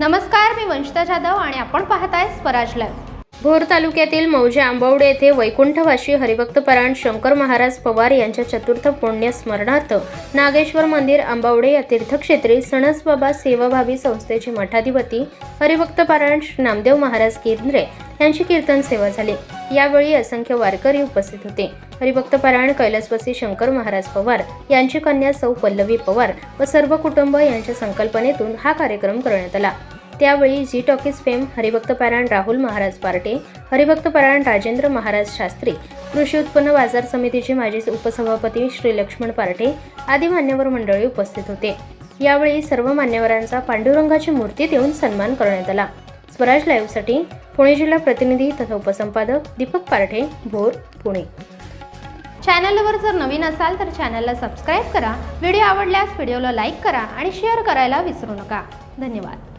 नमस्कार मी वंशिता जाधव आणि आपण पाहताय स्वराज लाईव्ह. भोर तालुक्यातील मौजे आंबवडे येथे वैकुंठवाशी हरिभक्तपरायण शंकर महाराज पवार यांच्या चतुर्थ पुण्य स्मरणार्थ नागेश्वर मंदिर आंबवडे या तीर्थक्षेत्री सणसबाबा सेवाभावी संस्थेचे मठाधिपती हरिभक्तपरायण श्री नामदेव महाराज केंद्रे यांची कीर्तन सेवा झाली. यावेळी असंख्य वारकरी उपस्थित होते. हरिभक्तपरायण कैलासवासी शंकर महाराज पवार यांची कन्या सौ पल्लवी पवार व सर्व कुटुंब यांच्या संकल्पनेतून हा कार्यक्रम करण्यात आला. त्यावेळी झी टॉकीज फेम हरिभक्तपरायण राहुल महाराज पार्टे हरिभक्तपरायण राजेंद्र महाराज शास्त्री कृषी उत्पन्न बाजार समितीचे माजी उपसभापती श्री लक्ष्मण पार्टे आदी मान्यवर मंडळी उपस्थित होते. यावेळी सर्व मान्यवरांचा पांडुरंगाची मूर्ती देऊन सन्मान करण्यात आला. स्वराज लाईव्हसाठी पुणे जिल्हा प्रतिनिधी तथा उपसंपादक दीपक पारठे भोर पुणे. चॅनलवर जर नवीन असाल तर चॅनलला सबस्क्राईब करा. व्हिडिओ आवडल्यास व्हिडिओला लाईक करा आणि शेअर करायला विसरू नका. धन्यवाद.